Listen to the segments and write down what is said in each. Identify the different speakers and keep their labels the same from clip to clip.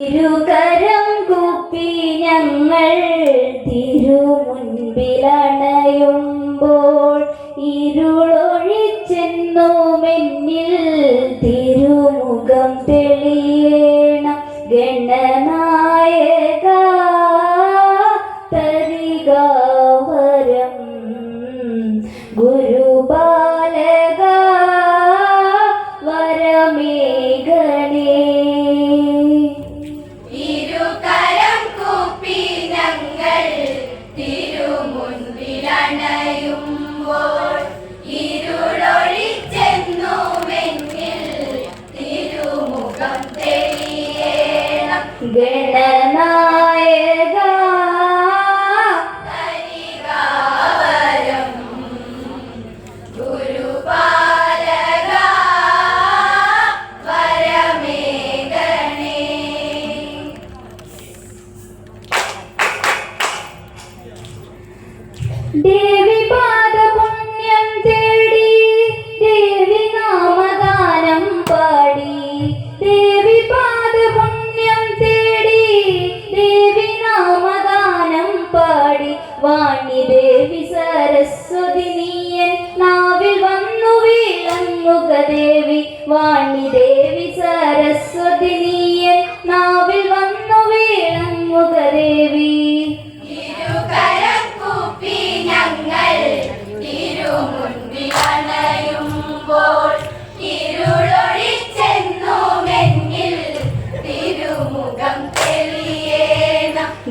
Speaker 1: തിരുകര ഗണനാ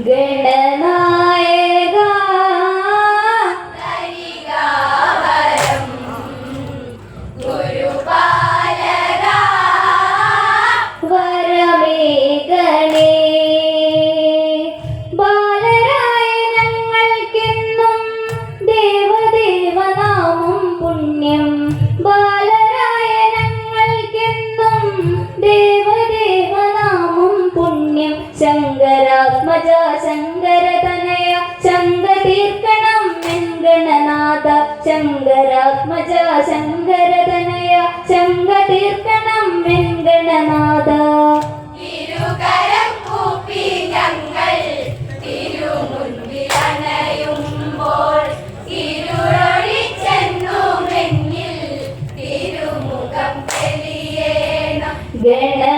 Speaker 1: Good. ശങ്കരാത്മജ ശങ്കരതനയ ശങ്കതീർക്കണം വെങ്കടനാഥ Gana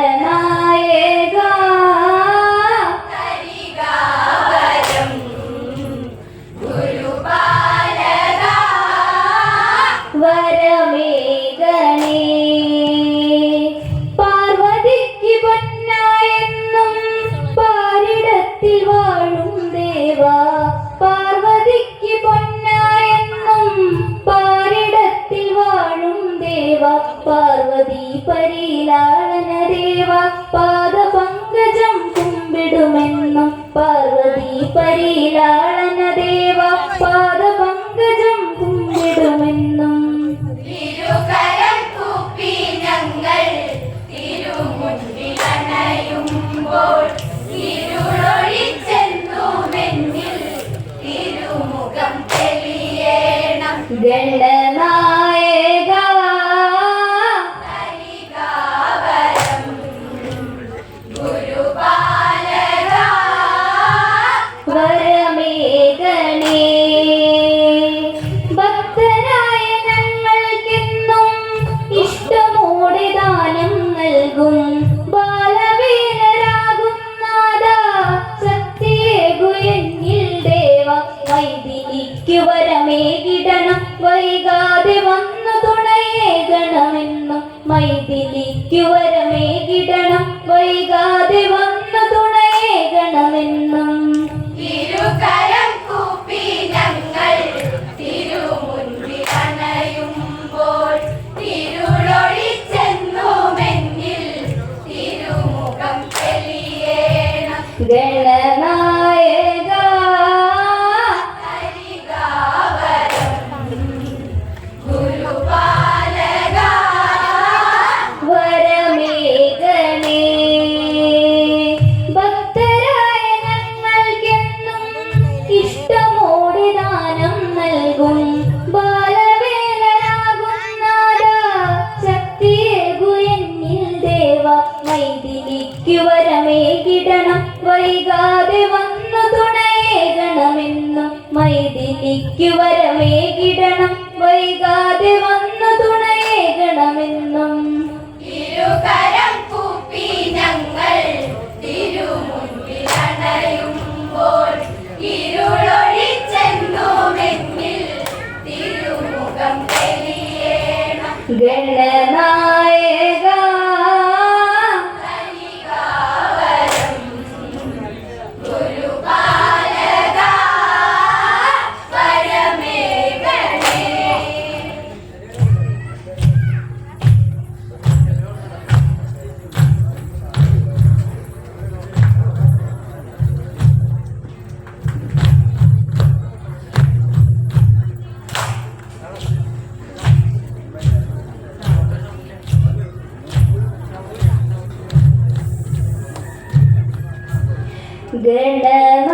Speaker 1: Parvathi പരീലാളന ദേവ പാദ പങ്കജം കുമ്പിടുമെന്നും പാർവതി പരീലാളന ദേവ പാദ പങ്കജം കുമ്പിടുമെന്നും
Speaker 2: തിരുകരം കൂപ്പി ഞങ്ങൾ
Speaker 1: മൈതിലിക്കുവര മൈതിനിക്കുവരമേകിടണം. വൈകാതെ വന്നു തുണയേകണമെന്നും
Speaker 2: മൈതിനിക്കുവരമേ
Speaker 1: ഗണനായക